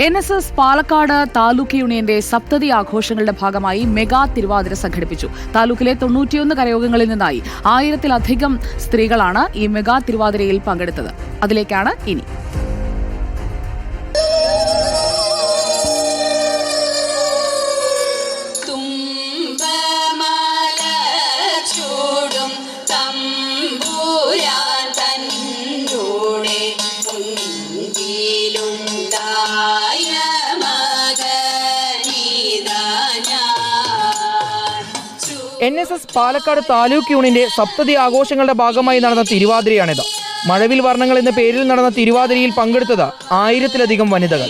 N S S Palakkad taluk യൂണിയന്റെ സപ്തതി ആഘോഷങ്ങളുടെ ഭാഗമായി മെഗാ തിരുവാതിര സംഘടിപ്പിച്ചു. താലൂക്കിലെ തൊണ്ണൂറ്റിയൊന്ന് കരയോഗങ്ങളിൽ നിന്നായി ആയിരത്തിലധികം സ്ത്രീകളാണ് ഈ മെഗാ തിരുവാതിരയിൽ പങ്കെടുത്തത്. അതിലേക്കാണ് ഇനി. N S S Palakkad taluk യൂണിയന്റെ സപ്തതി ആഘോഷങ്ങളുടെ ഭാഗമായി നടന്ന തിരുവാതിരയാണിത്. മഴവിൽ വർണങ്ങൾ എന്ന പേരിൽ നടന്ന തിരുവാതിരയിൽ പങ്കെടുത്തത് ആയിരത്തിലധികം വനിതകൾ.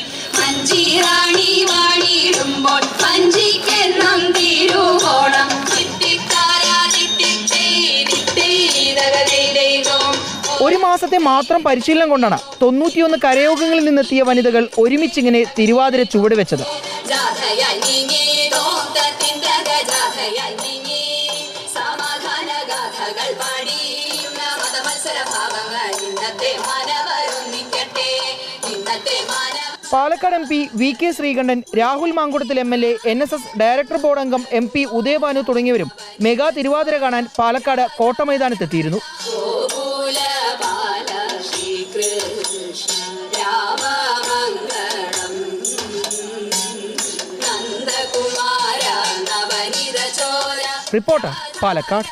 ഒരു മാസത്തെ മാത്രം പരിശീലനം കൊണ്ടാണ് തൊണ്ണൂറ്റിയൊന്ന് കരയോഗങ്ങളിൽ നിന്നെത്തിയ വനിതകൾ ഒരുമിച്ചിങ്ങനെ തിരുവാതിര ചുവടുവെച്ചത് ഇന്നത്തെ ഇന്നത്തെ Palakkad M P V K Sreekandan Rahul Mankoottathil M L A N S S director board അംഗം എം പി ഉദയഭാനു തുടങ്ങിയവരും മെഗാ തിരുവാതിര കാണാൻ പാലക്കാട് കോട്ടമൈതാനത്തെത്തിയിരുന്നു റിപ്പോർട്ടർ പാലക്കാട്.